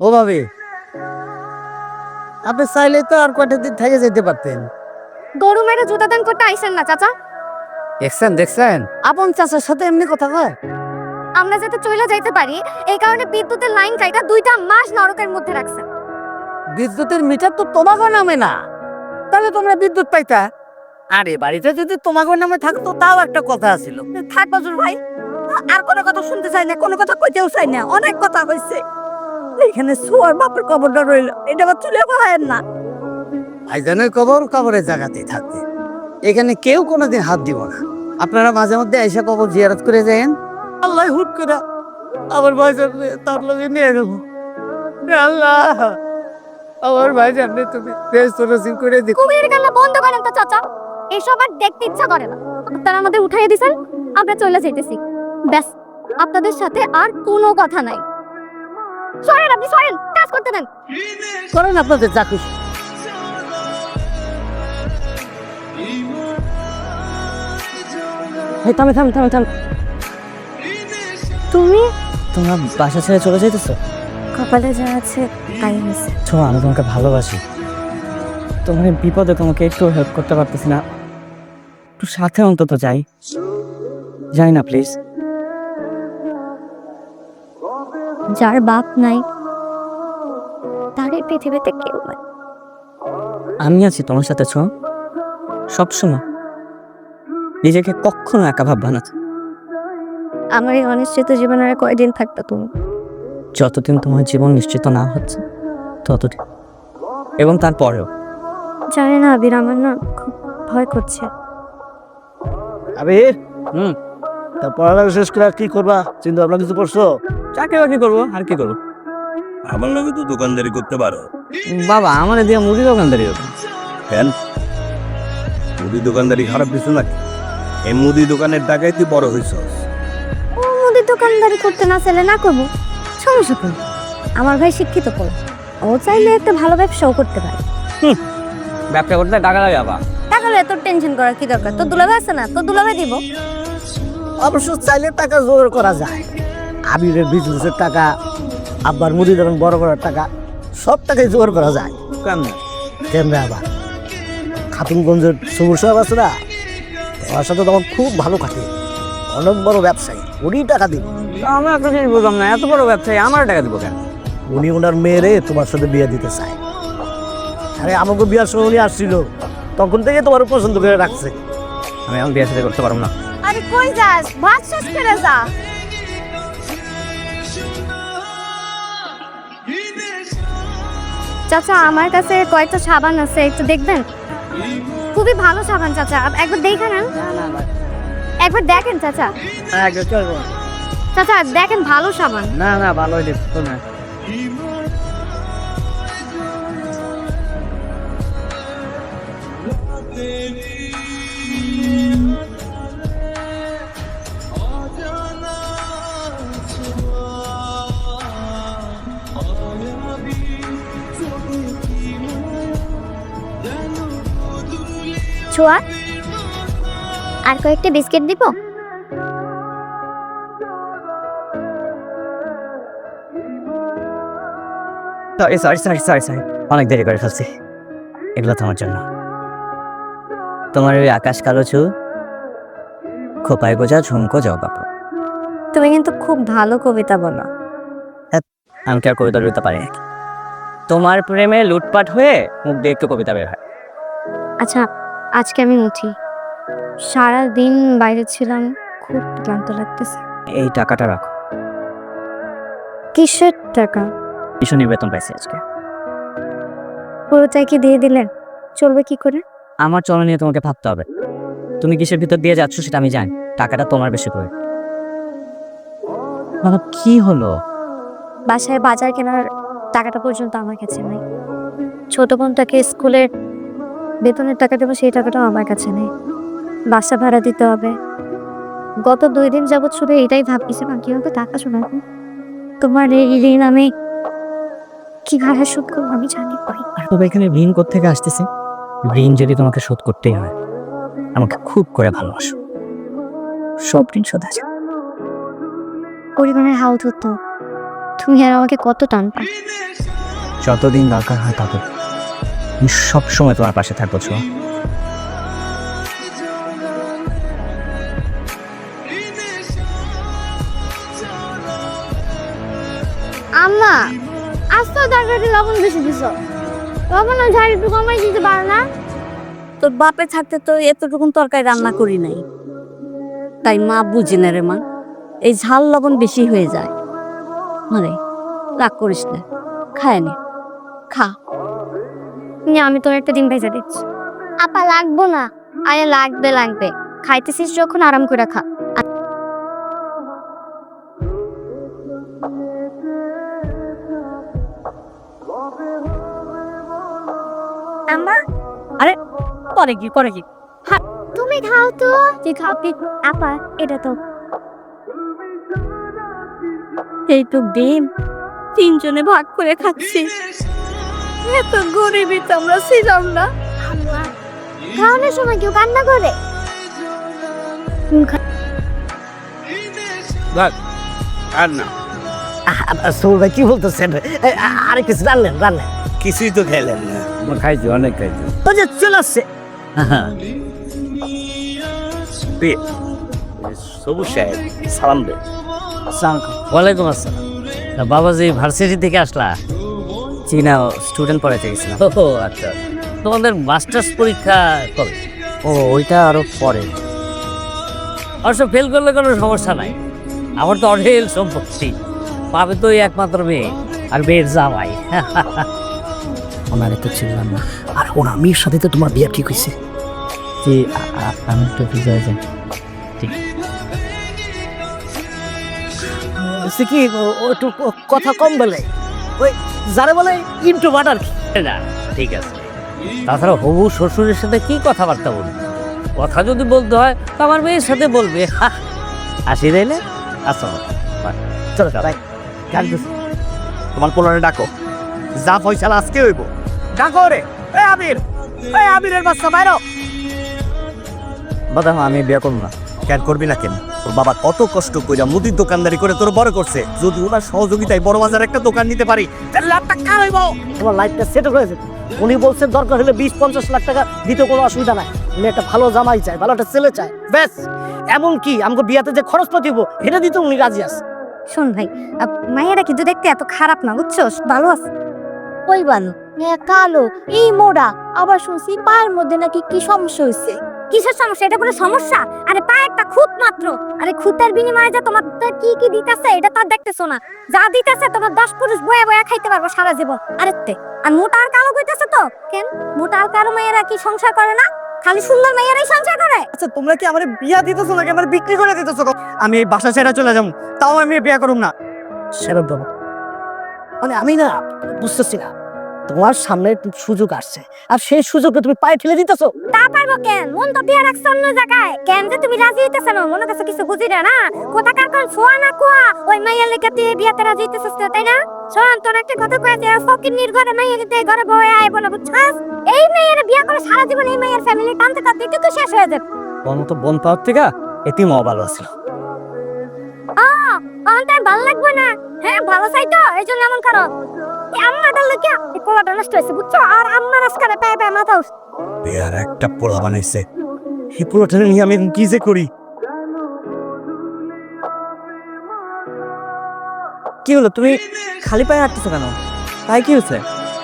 ও ভাবি আপনি চাইলে তো আর কয়টা দিন থেকে যেতে পারতেন। গরু মেরে জুতা দান করতে আইসেন না চাচা। দেখছেন দেখছেন? আপন চাচার সাথে এমনি কথা কয়? আমরা যাতে চলে যাইতে পারি এই কারণে বিদ্যুতের লাইন কাইটা দুইটা মাস নরকের মধ্যে রাখছে বিদ্যুতের মিটার তো তোমাকে নামে না। তাহলে তোমরা বিদ্যুৎ পাইতা? আরে বাড়িতে যদি তোমাকে নামে থাকতো তাও একটা কথা ছিল থাক বাজুর ভাই আর কোনো কথা শুনতে চাই না কোনো কথা কইতেও চাই না অনেক কথা হইছে। এখানে সোয়ার বাপের কবরটা রইল। এটা আবার তুলে পাহায়েন না। ভাইজানের কবর কবরের জায়গাতেই থাকবে। এখানে কেউ কোনোদিন হাত দিব না। আপনারা মাঝে মধ্যে এসে কবর জিয়ারত করে যায়েন। আল্লাহ হুট করে আমার ভাইজান তার লগে নিয়ে গেল। আল্লাহ আমার ভাইজান তুমি বেশ নসিব করে দিও কুমির গাল্লা বন্ধ করেন তো চাচা। এসব আর দেখতে ইচ্ছা করে না। আপনারা আমাদের উঠাইয়ে দিছেন আমরা চলে যাইতেছি। ব্যাস আপনাদের সাথে আর কোনো কথা নাই। সরেন আপনি সরেন। কাজ করতে দেন। করেন আপনাদের যা খুশি। থামে থাম থামে থাম। তুমি? তোমরা বাসা ছেড়ে চলে যাইতেছো? কপালে যা আছে তাই হয়েছে। ছো আমি তোমাকে ভালোবাসি। তোমার বিপদে তোমাকে একটু হেল্প করতে পারতেছি না। একটু সাথে অন্তত যাই। যাই না প্লিজ যার বাপ নাই তার এই পৃথিবীতে কেউ নাই। আমি আছি তোমার সাথে ছো সবসময় নিজেকে কখনো একা ভাববা না। আমার এই অনিশ্চিত জীবনের আর কয়দিন থাকতো তুমি? যতদিন তোমার জীবন নিশ্চিত না হচ্ছে ততদিন। এবং তারপরেও। জানি না আবির আমার না খুব ভয় করছে। আবির হুম তা পড়ালেখা শেষ করে আর কি করবা? চিন্তা ভাবনা কিছু করছ? চাকরি বাকরি করব আর কি করব? আমার লগে তো দোকানদারি করতে পারো। বাবা আমার দিয়ে মুদি দোকানদারি হবে। কেন? মুদি দোকানদারি খারাপ কিছু নাকি এই মুদি দোকানের টাকায় তুই বড় হয়েছ ও মুদির দোকানদারি করতে না চাইলে না করব। সমস্যা কোন আমার ভাই শিক্ষিত করো। ও চাইলে একটা ভালো ব্যবসাও করতে পারে। ব্যবসা করতে টাকা লাগে বাবা তাহলে এত টেনশন করার কি দরকার? তোর দুলাভাই আছে না? তোর দুলাভাই দিব। অবশ্য চাইলে টাকা জোগাড় করা যায়। আবিরের বিজনেসের টাকা আব্বার মুদি দোকান বড় করার টাকা সব টাকাই জোগাড় করা যায়। কেমন কেমনে আবার খাতুনগঞ্জের সবুর সাহেব আছে না? ওর সাথে তখন খুব ভালো কাটে অনেক বড় ব্যবসায়ী উনি টাকা দিন আমি একটা জিনিস বুঝলাম না এত বড় ব্যবসায়ী আমার টাকা দিব কেন? উনি ওনার মেয়েরে তোমার সাথে বিয়ে দিতে চায়। আরে আমাকে বিয়ার সময় উনি আসছিল। তখন থেকে তোমার পছন্দ করে রাখছে। আমি এখন বিয়ে সাথে করতে পারব না। আরে কই যাস? ভাত শেষ করে যা। চাচা আমার কাছে কয়েকটা সাবান আছে একটু দেখবেন? খুবই ভালো সাবান চাচা। একবার দেখে নেন। একবার দেখেন চাচা। চলবো। চাচা দেখেন ভালো সাবান। না না ভালো না। ছোয়া। আর কয়েকটা বিস্কিট দিব? Sorry sorry sorry sorry sorry অনেক দেরি করে ফেলছি। এগুলো তোমার জন্য। তোমার ওই আকাশ কালো চুল খোপায় গোজা ঝুমকো জবা তুমি কিন্তু খুব ভালো কবিতা বলো। আমি কি আর কবিতা লিখতে পারি? তোমার প্রেমে লুটপাট হয়ে মুখ দিয়ে একটু কবিতা বের হয়। আচ্ছা আজকে আমি উঠি। সারা দিন বাইরে ছিলাম খুব ক্লান্ত লাগতেছে। এই টাকাটা রাখো। কিসের টাকা? ভীষণই বেতন পাইছি আজকে। পুরোটাই কি দিয়ে দিলেন চলবে কি করে? আমার চল নিয়ে তোমাকে ভাবতে হবে। তুমি কিসের ভিতর দিয়ে যাচ্ছ সেটা আমি জানি। টাকাটা তোমার বেশি করে। বাবা কি হলো? বাসায় বাজার কেনার টাকাটা পর্যন্ত আমার কাছে নাই। ছোট বোনটাকে স্কুলের বেতনের টাকা দেবো সেই টাকাটাও আমার কাছে নেই। বাসা ভাড়া দিতে হবে। গত দুই দিন যাবৎ শুধু এটাই ভাবতেছিলাম কীভাবে টাকা শোনাবো। তোমার এই ঋণ আমি কীভাবে শোধ করব আমি জানি তবে এখানে ঋণ থেকে আসতেছে? ঋণ যদি তোমাকে শোধ করতেই হয় আমাকে খুব করে ভালোবাসো। সব ঋণ শোধ আছে। পরিমাণের হাউত হতো তুমি আর আমাকে কত টানবা। যতদিন দরকার হয় তত আমি সবসময় তোমার পাশে থাকব ছো আম্মা আজ তো তরকারি লবণ বেশি দিছ? লবণ আর ঝাল একটু কমাই দিতে পারো না? তোর বাপে থাকতে তো এতটুকুন তরকারি রান্না করি নাই। তাই মা বুঝি না রে মা এই ঝাল লবণ বেশি হয়ে যায়। মানে রাগ করিস না খায় নি। খা। নে, আমি তোর একটা ডিম ভেজে দিচ্ছি। আপা লাগবো না। আরে লাগবে লাগবে। খাইতেছিস যখন আরাম করে খা। আম্মা? পরে কি পরে কি তুমি খাও তো। তুই খাও আপা এটা তো। এই তো ডিম। তিনজনে ভাগ করে খাচ্ছি। এত গরিবই তো আমরা ছিলাম না। খাওয়ানোর সময় কেউ কান্না করে? আর না। সৌর ভাই কি বলতেছেন? আরে কিছু রানলেন রানলেন কিছুই তো খেলেন না। খাইছি অনেক খাইছি। যে চলে আসছে। সবুজ সাহেব সালাম দে। ওয়ালাইকুম আসসালাম। বাবাজি ভার্সিটি থেকে আসলা? চীনা স্টুডেন্ট পড়াইতে গেছিলাম। ও আচ্ছা। তোমাদের মাস্টার্স পরীক্ষা কবে? ও ওইটা আরও পরে। অবশ্য ফেল করলে কোনো সমস্যা নাই। আমার তো অঢেল সম্পত্তি। পাবে তো একমাত্র মেয়ে আর মেয়ের জামাই। ওনারে তো চিনলাম না। আর ওনার মেয়ের সাথে তো তোমার বিয়ে ঠিক হয়েছে যে আমি একটু ভিজয়ে যাই ঠিক। সে কি ও- একটু কথা কম বলে। ওই যারে বলে ইন্টু বাটার না ঠিক আছে। তাছাড়া হবু শ্বশুরের সাথে কি কথাবার্তা বলবে? কথা যদি বলতে হয় তো আমার মেয়ের সাথে বলবে। আসি রইলে আসো চলো। তোমার পোলারে ডাকো। যা ফয়সালা আজকে হইব? ডাকো রে। এই আমির এই আমিরের বাচ্চা বাইরো। বাদাম আমি বিয়ে করব না। কেন করবি না কেন? তোর বাবা কত কষ্ট কইরা মুদির দোকানদারি করে তোর বড় করছে। যদি ওনার সহযোগিতায় বড় বাজার একটা দোকান নিতে পারি তাহলে লাখ টাকা হইব? তোমার লাইফটা সেট হয়ে যাবে উনি বলছেন দরকার হলে বিশ পঞ্চাশ লাখ টাকা দিতে কোনো অসুবিধা নাই। উনি একটা ভালো জামাই চায় ভালো একটা ছেলে চায় ব্যাস। এমন কি আমাকে বিয়াতে যে খরচ পাতি হব এটা দিতে উনি রাজি আছে। শোন ভাই আপ, মায়েরা কিন্তু দেখতে এত খারাপ না বুঝছস? ভালো আছে। ওই ভালো মেয়ে কালো এই মোড়া। আবার শুনছি পায়ের মধ্যে নাকি কি সমস্যা হয়েছে কিসের সমস্যা? এটা কোনো সমস্যা? আরে পা একটা খুঁত মাত্র। আরে খুঁতের বিনিময়ে যে তোমার তো কি কি দিতেছে এটা তো আর দেখতেছো না। যা দিতেছে তোমার দশ পুরুষ বয়ে বয়ে খাইতে পারব সারা জীবন। আরে তে আর মোটা আর কালো কইতেছে তো? কেন? মোটা আর কালো মেয়েরা কি সংসার করে না? খালি সুন্দর মেয়েরাই সংসার করে? আচ্ছা তোমরা কি আমার বিয়া দিতেছো নাকি? আমার বিক্রি করে দিতেছো আমি এই বাসা ছেড়ে চলে যাব। তাও আমি বিয়া করুম না। ছেড়ে দেবো মানে আমি না বুঝতেছি না। তোমার সামনে সুযোগ আসছে। আর সেই সুযোগটা তুমি পায়ে ঠেলে দিতেছো। তা পারব কেন? মন তো দিয়ে রাখছো অন্য জায়গায়। কেন যে তুমি রাজি হইতেছ না? মনে কাছে কিছু বুঝি না না? কোথাকার কোন? সোয়া না কোয়া? ওই মাইয়া লেগে তুই বিয়াতে রাজি হইতেছিস তাই না? শোন তোর একটা কথা কয়ে যে ফকির নির্ঘরে মাইয়া কিন্তু এই ঘরে বয়ে আয় বলে বুঝছাস? এই মেয়ের বিয়া করে সারা জীবন এই মেয়ের ফ্যামিলি টানতে টানতে একটু তো শেষ হয়ে যাবে। কোন তো বন পাওয়ার থেকে এতিম ভালো আছিল। আমার ভালো লাগবে না? হ্যাঁ ভালো চাই তো এই জন্য এমন করো। আম্মাটার লোকে এই নষ্ট হয়েছে বুঝছ? আর আম্মার আজকালে পায়ে পায়ে মাথা উঠছে। বিয়ার একটা পোলা বানাইছে। এই পুরোটা নিয়ে আমি কি যে করি? কি হলো তুমি খালি পায়ে হাঁটতেছো কেন? তাই কি হয়েছে?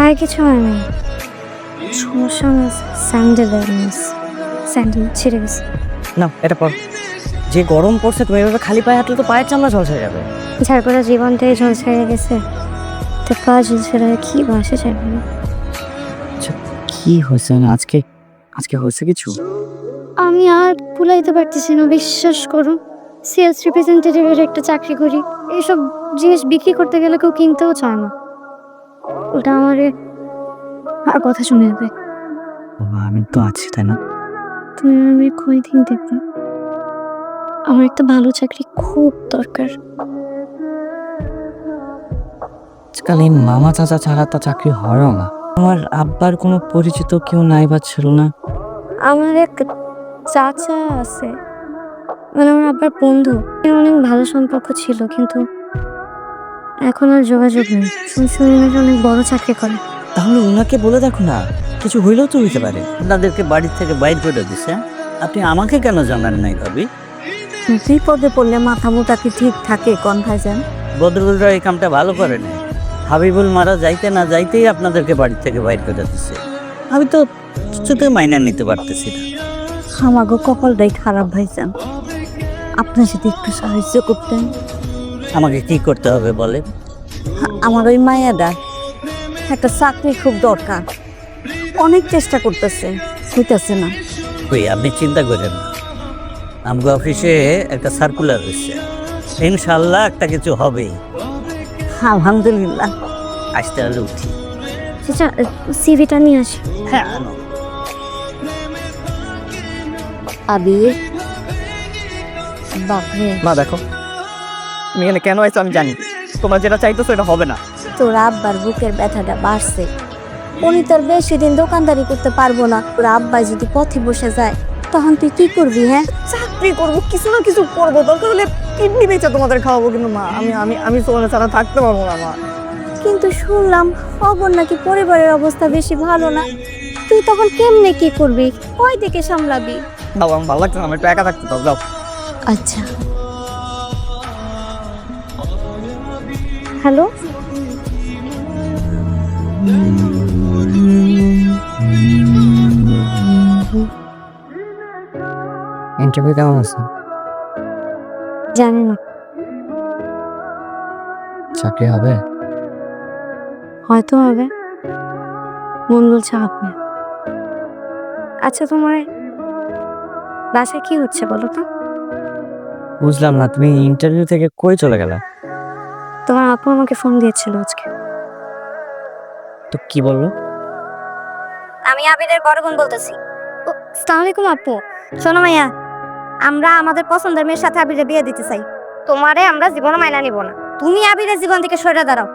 আর কিছু হয় সমস্যা না স্যান্ডেলের স্যান্ডেল ছিঁড়ে গেছে। না এটা পর। যে গরম পড়ছে তুমি এভাবে খালি পায়ে হাঁটলে তো পায়ের চামড়া ঝলসে যাবে। যার করে জীবনটাই ঝল ছেড়ে গেছে। তো ঝল ছেড়ে কি বাসে যাবে না? কি হয়েছে? না আজকে আজকে হয়েছে কিছু? আমি আর ভুলাইতে পারতেছি না বিশ্বাস করুন সেলস রিপ্রেজেন্টেটিভের একটা চাকরি করি। এইসব জিনিস বিক্রি করতে গেলে কেউ কিনতেও চায় না। ওটা আমারে আর কথা শুনে যাবে। বাবা আমি তো আছি তাই না? তুমি আমি কই দিন দেখবে? আমার একটা ভালো চাকরি খুব দরকার। আজকাল এই মামা চাচা ছাড়া তো চাকরি হয়ও না। আমার আব্বার কোনো পরিচিত কেউ নাই বা ছিল না। আমার এক চাচা আছে। মানে আমার আব্বার বন্ধু। অনেক ভালো সম্পর্ক ছিল কিন্তু এখন আর যোগাযোগ নেই। শুনছি নাকি অনেক বড় চাকরি করে। তাহলে ওনাকে বলে দেখো না কিছু হইলেও তো হইতে পারে। আপনাদেরকে বাড়ির থেকে বাইর করে দিছে আপনি আমাকে কেন জানান নাই ভাবি? বিপদে পড়লে মাথা মুটা কি ঠিক থাকে কন ভাইজান বদরুলরা এই কামটা ভালো করে নাই হাবিবুল মারা যাইতে না যাইতেই আপনাদেরকে বাড়ি থেকে বাইর করে দিচ্ছে আমি তো কিছুতে মাইনা নিতে পারতেছি না। আমাগো কপালটাই খারাপ ভাইজান। আপনার সাথে একটু সাহায্য করতেন। আমাকে কি করতে হবে বলে আমার ওই মায়াডা একটা চাকরি খুব দরকার। অনেক চেষ্টা করতেছে হইতেছে না। ওই আপনি চিন্তা করেন না। আমগো অফিসে একটা সার্কুলার হয়েছে ইনশাল্লাহ একটা কিছু হবেই। আলহামদুলিল্লাহ। আসতে হলে উঠি। আচ্ছা সিভিটা নিয়ে আসি। হ্যাঁ আনো। আবির। বাপরে। মা দেখো। তুমি এখানে কেন আইছো আমি জানি। তোমার যেটা চাইতেছো এটা হবে না। তোর আব্বার বুকের ব্যথাটা বাড়ছে। উনি তোর বেশি দিন দোকানদারি করতে পারব না। তোর আব্বা যদি পথে বসে যায় তখন তুই কি করবি হ্যাঁ? চাকরি করব কিছু না কিছু করব। দরকার হলে কিডনি বেচে তোমাদের খাওয়াবো কিন্তু মা আমি আমি আমি তোমার ছাড়া থাকতে পারব না মা। কিন্তু শুনলাম খবর নাকি পরিবারের অবস্থা বেশি ভালো না। তুই তখন কেমনে কি করবি? কয় দিকে সামলাবি? দাও আমার ভালো লাগছে না আমি একটু একা থাকতে দাও যাও। আচ্ছা। হ্যালো? ইন্টারভিউ কেমন আছে? জানি না। চাকরি হবে? হয়তো হবে। মন বলছে হবে আচ্ছা তোমার বাসায় কি হচ্ছে বলো তো? বুঝলাম না তুমি ইন্টারভিউ থেকে কই চলে গেলে? তোমার আপু আমাকে ফোন দিয়েছিল আজকে। তো কি বলল? আমি আবিদের বড় বোন বলতেছি। আসসালামু আলাইকুম আপু। শোনো মাইয়া আমরা আমাদের পছন্দের মেয়ের সাথে আবিরে বিয়ে দিতে চাই। তোমারে আমরা জীবনে মাইনা নিব না। তুমি আবিরের জীবন থেকে সরে দাঁড়াও।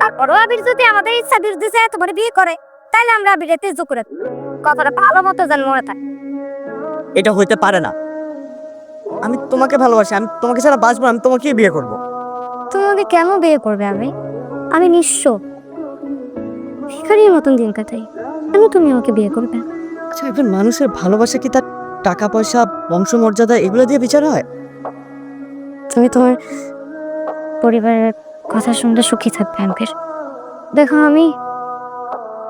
তারপরও আবির যদি আমাদের ইচ্ছা বিরুদ্ধে যায় তোমার বিয়ে করে তাইলে আমরা আবিরে তেজ করে কথাটা ভালো মতো যেন মনে থাকে। এটা হইতে পারে না। আমি তোমাকে ভালোবাসি আমি তোমাকে ছাড়া বাঁচবো আমি তোমাকে বিয়ে করব। তুমি আমাকে কেন বিয়ে করবে আমি? আমি নিঃস্ব। ভিখারির মতন দিন কাটাই। কেন তুমি আমাকে বিয়ে করবে? আচ্ছা একজন মানুষের ভালোবাসা কি তার টাকা পয়সা বংশমর্যাদা এগুলো দিয়ে বিচার হয়? তুমি তোমার পরিবারের কথা শুনলে সুখী থাকবে আঙ্কেল। দেখো আমি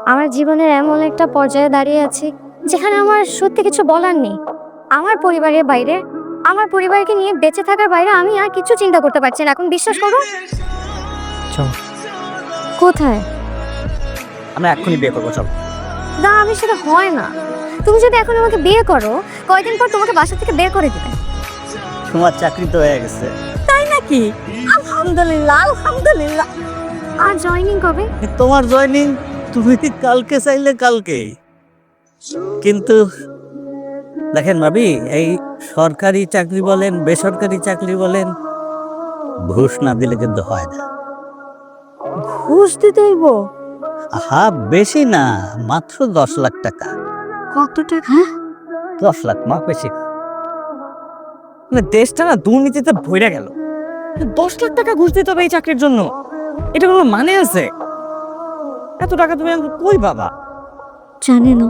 আমার জীবনের এমন একটা পর্যায়ে দাঁড়িয়ে আছি যেখানে আমার সত্যি কিছু বলার নেই। আমার পরিবারের বাইরে আমার পরিবারকে নিয়ে বেঁচে থাকার বাইরে আমি আর কিছু চিন্তা করতে পারছি না। এখন বিশ্বাস করো? চল। কোথায়? আমরা এক্ষুনি বিয়ে করব চল। না আমি সেটা হয় না। তুমি যদি এখন আমাকে বিয়ে করো কয়দিন পর তোমাকে বাসা থেকে বের করে দিবে। তোমার চাকরি তো হয়ে গেছে। তাই নাকি? আলহামদুলিল্লাহ আলহামদুলিল্লাহ। আর জয়েনিং কবে? তোমার জয়নিং তুমি কালকে চাইলে কালকে কিন্তু দেখেন ভাবি এই সরকারি চাকরি বলেন বেসরকারি চাকরি বলেন ঘুষ না দিলে কিন্তু হয় না। ঘুষ দিতে হইব? হা বেশি না মাত্র দশ লাখ টাকা। কত টাকা দশ লাখ মা বেশি না। দেশটা না দুর্নীতিতে ভরে গেল। দশ লাখ টাকা ঘুষ দিতে হবে এই চাকরির জন্য। এটা কোনো মানে আছে? এত টাকা তুমি কই বাবা জানে না।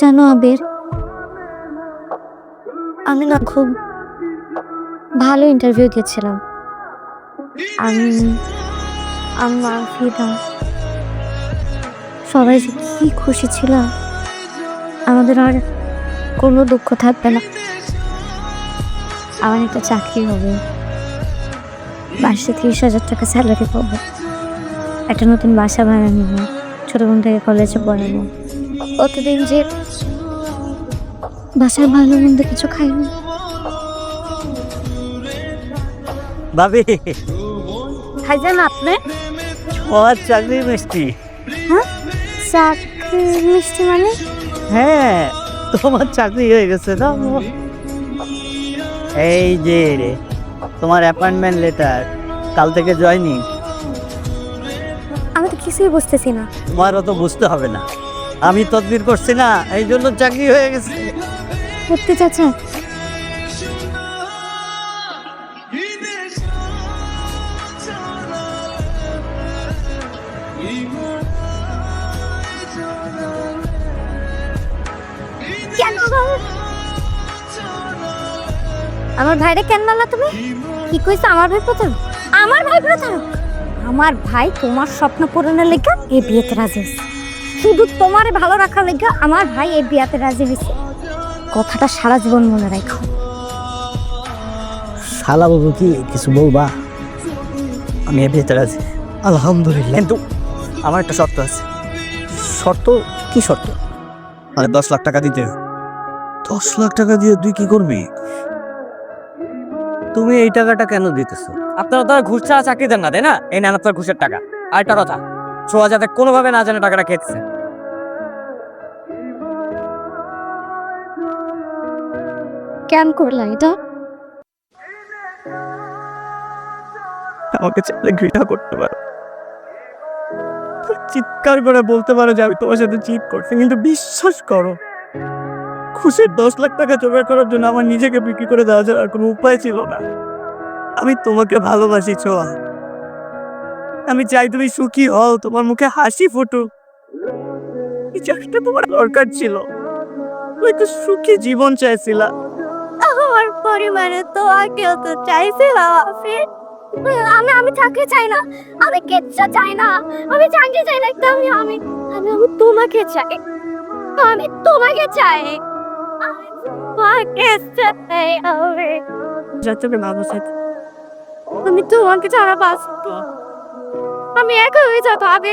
জানো আবির আমি না খুব ভালো ইন্টারভিউ দিয়েছিলাম আমি আম্মা ফিদা সবাই যে কি খুশি ছিলাম। আমাদের আর কোনো দুঃখ থাকবে না। আমার একটা চাকরি হবে। মাসে তিরিশ হাজার টাকা স্যালারি পাবো। একটা নতুন বাসা ভাড়া নিব। ছোট বোনটাকে কলেজে পড়াবো। কতদিন যে বাসার ভালো মন্দ কিছু খাইনি ভাবি। ভাইজান আপনি? তোমার চাকরি মিষ্টি। হ্যাঁ? চাকরি মিষ্টি মানে? হ্যাঁ তোমার চাকরি হয়ে গেছে না? এই যে রে তোমার অ্যাপয়েন্টমেন্ট লেটার কাল থেকে জয়নিং আমি তো কিছুই বুঝতেছি না। তোমার তো বুঝতে হবে না। আমি তদবির করছি না এই জন্য চাকরি হয়ে গেছে। সত্যি চাচা? কেন আমার ভাইরে কেন মারলা তুমি? কি কইছো আমার ভাই প্রথম আমার ভাই প্রথম আমার ভাই তোমার স্বপ্ন পূরণের লেগে এই বিয়েতে রাজি হয়েছে। শুধু তোমার ভালো রাখার লেখা আমার ভাই এই বিয়েতে রাজি হয়েছে। কথাটা সারা জীবন মনে রাখো। শালা বাবু কি কিছু বলবা? আমি এ ভেতরে আছি আলহামদুলিল্লাহ। কিন্তু আমার একটা শর্ত আছে। শর্ত? কি শর্ত? মানে দশ লাখ টাকা দিতে। দশ লাখ টাকা দিয়ে তুই কি করবি? তুমি এই টাকাটা কেন দিতেছো? আপনারা তো ঘুষ ছাড়া চাকরি দেন না তাই না? এই নেন আপনার ঘুষের টাকা। আর একটা কথা ছোঁয়া যাতে কোনোভাবে না জানে টাকাটা খেতেছে কেন করলা এটা? আমাকে চাইলে ঘৃণা করতে পারো। চিৎকার করে বলতে পারো যে আমি তোমার সাথে চিট করছি কিন্তু বিশ্বাস করো খুশির দশ লাখ টাকা জোগাড় করার জন্য আমার নিজেকে বিক্রি করে দেওয়া ছাড়া আর কোনো উপায় ছিল না। আমি তোমাকে ভালোবাসি, ছোয়া। আমি চাই তুমি সুখী হও, তোমার মুখে হাসি ফুটুক। এই চাষটা তোমার দরকার ছিল। তুমি একটা সুখী জীবন চাইছিলা। আমার পরিবারে তো কেউ তো চাইছিলাম আফির আমি আমি চাকরি চাই না। আমি কেচ্ছা চাই না। আমি চাকরি চাই না একদম আমি আমি তোমাকে চাই। আমি তোমাকে চাই। তোমাকে চাই আমি যত বাবা সাথে আমি তোমাকে ছাড়া বাঁচব। আমি একা হয়ে যাব আমি.